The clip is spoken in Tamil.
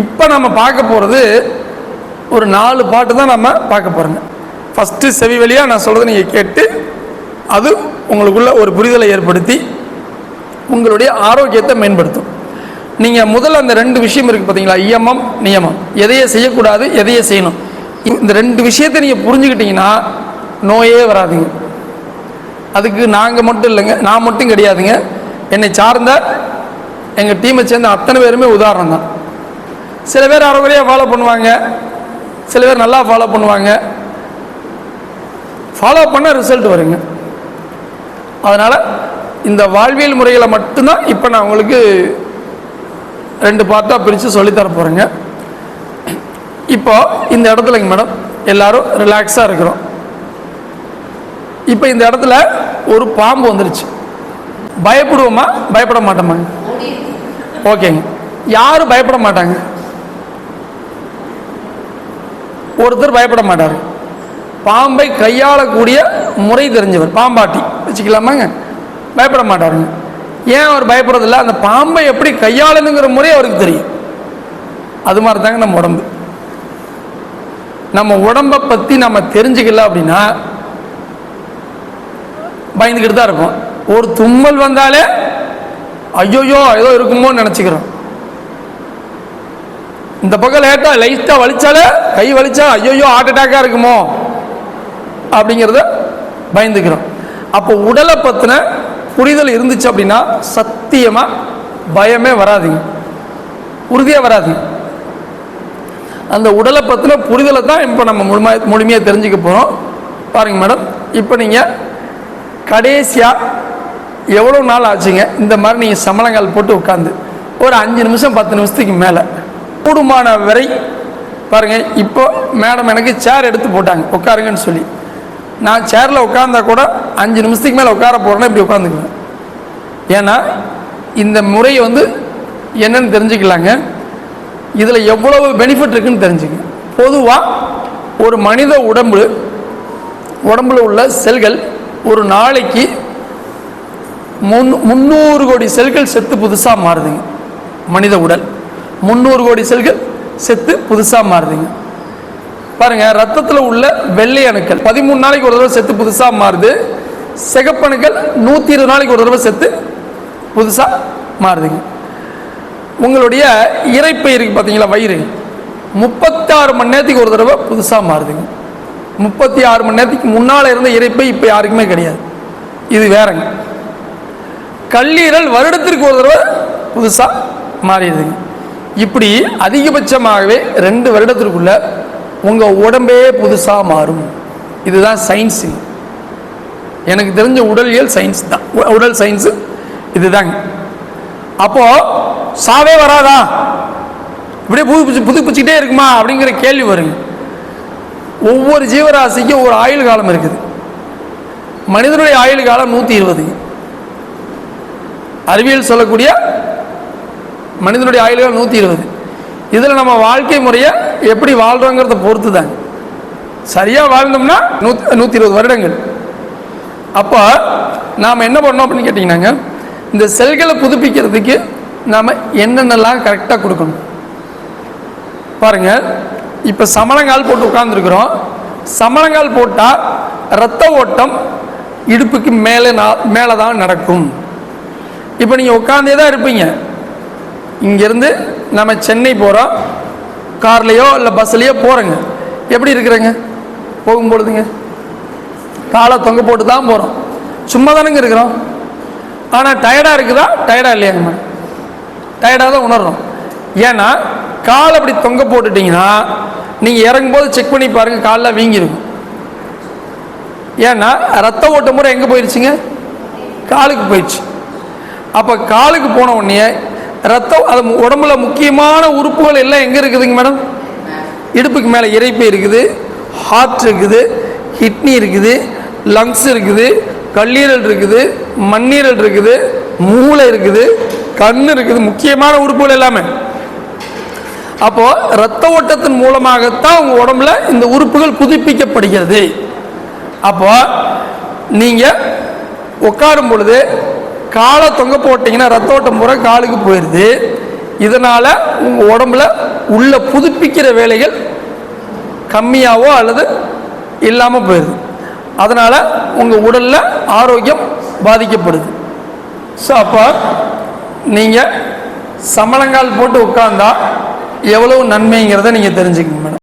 இப்போ நம்ம பார்க்க போகிறது ஒரு நாலு பாட்டு தான் நம்ம பார்க்க போகிறோங்க ஃபஸ்ட்டு செவி வழியாக நான் சொல்கிறத நீங்கள் கேட்டு அது உங்களுக்குள்ள ஒரு புரிதலை ஏற்படுத்தி உங்களுடைய ஆரோக்கியத்தை மேம்படுத்தும். நீங்கள் முதல்ல அந்த ரெண்டு விஷயம் இருக்குது பார்த்தீங்களா இயமம் நியமம். எதையே செய்யக்கூடாது எதையே செய்யணும். இந்த ரெண்டு விஷயத்தை நீங்கள் புரிஞ்சுக்கிட்டீங்கன்னா நோயே வராதுங்க. அதுக்கு நாங்கள் மட்டும் இல்லைங்க நான் மட்டும் கிடையாதுங்க. என்னை சார்ந்த எங்கள் டீமை சேர்ந்த அத்தனை பேருமே உதாரணம் தான் சில பேர் அரைகுறையாக ஃபாலோ பண்ணுவாங்க. சில பேர் நல்லா ஃபாலோ பண்ணுவாங்க. ஃபாலோ பண்ண ரிசல்ட் வருங்க. அதனால் இந்த வாழ்வியல் முறைகளை மட்டும்தான் இப்போ நான் உங்களுக்கு ரெண்டு பார்ட்டாக பிரித்து சொல்லித்தர போகிறேங்க இப்போ இந்த இடத்துலங்க மேடம் எல்லாரும் ரிலாக்ஸாக இருக்கிறோம். இப்போ இந்த இடத்துல ஒரு பாம்பு வந்துருச்சு. பயப்படுவோமா? பயப்பட மாட்டோமாங்க? ஓகேங்க. யாரும் பயப்பட மாட்டாங்க. ஒருத்தர் பயப்பட மாட்டார். பாம்பை கையாளக்கூடிய முறை தெரிஞ்சவர் பாம்பாட்டி. வச்சுக்கலாமாங்க? பயப்பட மாட்டாருங்க. ஏன் அவர் பயப்படுறதில்ல? அந்த பாம்பை எப்படி கையாளணுங்கிற முறை அவருக்கு தெரியும். அது மாதிரி தாங்க நம்ம உடம்பு. நம்ம உடம்பை பற்றி நம்ம தெரிஞ்சுக்கல அப்படின்னா பயந்துக்கிட்டு தான் இருப்போம். ஒரு தும்மல் வந்தாலே ஐயோயோ ஏதோ இருக்குமோன்னு நினச்சிக்கிறோம். இந்த பக்கம் லேட்டாக லைட்டாக வலிச்சாலே கை வலிச்சா ஐயோயோ ஹார்ட் அட்டாக்காக இருக்குமோ? அப்படிங்கிறத பயந்துக்கிறோம். அப்போ உடலை பற்றின புரிதல் இருந்துச்சு அப்படின்னா சத்தியமாக பயமே வராதுங்க. உறுதியாக வராதுங்க அந்த உடலை பற்றின புரிதலை தான் இப்போ நம்ம முழுமையாக முழுமையாக தெரிஞ்சுக்க போகிறோம் பாருங்கள் மேடம் இப்போ நீங்கள் கடைசியாக எவ்வளோ நாள் ஆச்சுங்க? இந்த மாதிரி நீங்கள் சமளங்கால் போட்டு உட்காந்து ஒரு அஞ்சு நிமிஷம் பத்து நிமிஷத்துக்கு மேலே. கூடுமான வரை பாருங்க இப்போ மேடம் எனக்கு சேர் எடுத்து போட்டாங்க உட்காருங்கன்னு சொல்லி. நான் சேரில் உட்காந்தா கூட அஞ்சு நிமிஷத்துக்கு மேலே உட்கார போகிறேன்னா இப்படி உட்காந்துக்குவேன் ஏன்னா இந்த முறையை வந்து என்னன்னு தெரிஞ்சுக்கலாங்க. இதில் எவ்வளவு பெனிஃபிட் இருக்குன்னு தெரிஞ்சுங்க. பொதுவாக ஒரு மனித உடம்பு உடம்புல உள்ள செல்கள் ஒரு நாளைக்கு முன் முந்நூறு கோடி செல்கள் செத்து புதுசாக மாறுதுங்க மனித உடல். முந்நூறு கோடி செல்கள் செத்து புதுசாக மாறுதுங்க. பாருங்க ரத்தத்தில் உள்ள வெள்ளை அணுக்கள் பதிமூணு நாளைக்கு ஒரு தடவை செத்து புதுசாக மாறுது. சிகப்பணுக்கள் நூற்றி இருபது நாளைக்கு ஒரு தடவை செத்து புதுசாக மாறுதுங்க. உங்களுடைய இறைப்பை இருக்குது பார்த்தீங்களா வயிறு? முப்பத்தாறு மணி நேரத்துக்கு ஒரு தடவை புதுசாக மாறுதுங்க. முப்பத்தி ஆறு மணி நேரத்துக்கு முன்னால் இருந்த இறைப்பை இப்போ யாருக்குமே கிடையாது. இது வேறங்க. கல்லீரல் வருடத்திற்கு ஒரு தடவை புதுசாக மாறிடுதுங்க. இப்படி அதிகபட்சமாகவே ரெண்டு வருடத்திற்குள்ள உங்கள் உடம்பே புதுசாக மாறும். இதுதான் சயின்ஸு எனக்கு தெரிஞ்ச உடலியல் சயின்ஸ் தான். உடல் சயின்ஸு இதுதாங்க. அப்போ சாவே வராதா? இப்படியே புதுப்பிச்சு புதுப்பிச்சுக்கிட்டே இருக்குமா? அப்படிங்கிற கேள்வி வருங்க. ஒவ்வொரு ஜீவராசிக்கும் ஒரு ஆயுள் காலம் இருக்குது. மனிதனுடைய ஆயுள் காலம் நூற்றி இருபது. அறிவியல் சொல்லக்கூடிய மனிதனுடைய ஆயுள்கள் நூற்றி இருபது. இதில் நம்ம வாழ்க்கை முறையை எப்படி வாழ்கிறோங்கிறத பொறுத்து தான் சரியாக வாழ்ந்தோம்னா நூத் நூற்றி இருபது வருடங்கள். அப்போ நாம் என்ன பண்ணோம் அப்படின்னு கேட்டிங்கன்னாங்க இந்த செல்களை புதுப்பிக்கிறதுக்கு நாம் என்னென்னலாம் கரெக்டாக கொடுக்கணும். பாருங்க இப்போ சமணங்கால் போட்டு உட்காந்துருக்குறோம் சமணங்கால் போட்டால் ரத்த ஓட்டம் இடுப்புக்கு மேலே நான் மேலே தான் நடக்கும். இப்போ நீங்கள் உட்காந்தே தான் இருப்பீங்க. இங்கேருந்து நம்ம சென்னை போகிறோம் கார்லேயோ இல்லை பஸ்லேயோ போகிறோங்க எப்படி இருக்கிறேங்க? போகும்பொழுதுங்க காலை தொங்க போட்டு தான் போகிறோம் சும்மா தானேங்க இருக்கிறோம் ஆனால் டயர்டாக இருக்குதா? டயர்டாக இல்லையாங்க. மேடம் டயர்டாக தான் உணர்றோம். ஏன்னா கால் அப்படி தொங்க போட்டுட்டிங்கன்னா நீங்கள் இறங்கும்போது செக் பண்ணி பாருங்கள் காலில் வீங்கிருக்கும் ஏன்னா ரத்த ஓட்ட முறை எங்கே போயிடுச்சுங்க காலுக்கு போயிடுச்சு அப்போ காலுக்கு போன உடனே ரத்தம் அது மு- உடம்புல முக்கியமான உறுப்புகள் எல்லாம் எங்கே இருக்குதுங்க மேடம்? இடுப்புக்கு மேலே இறைப்பு இருக்குது ஹார்ட் இருக்குது கிட்னி இருக்குது லங்ஸ் இருக்குது கல்லீரல் இருக்குது மண்ணீரல் இருக்குது மூளை இருக்குது கண் இருக்குது முக்கியமான உறுப்புகள் எல்லாமே. அப்போ ரத்த ஓட்டத்தின் மூலமாகத்தான் உங்க உடம்புல இந்த உறுப்புகள் புதுப்பிக்கப்படுகிறது அப்போ நீங்க உட்காரும் பொழுது காலை தொங்க போட்டீங்கன்னா ரத்த ஓட்டம் பூரா காலுக்கு போயிடுது இதனால் உங்கள் உடம்புல உள்ள புதுப்பிக்கிற வேலைகள் கம்மியாகவோ அல்லது இல்லாமல் போயிடுது அதனால் உங்கள் உடலில் ஆரோக்கியம் பாதிக்கப்படுது. ஸோ அப்போ நீங்கள் சமணங்கால் போட்டு உட்காந்தா எவ்வளவு நன்மைங்கிறத நீங்கள் தெரிஞ்சுக்கங்க மேடம்.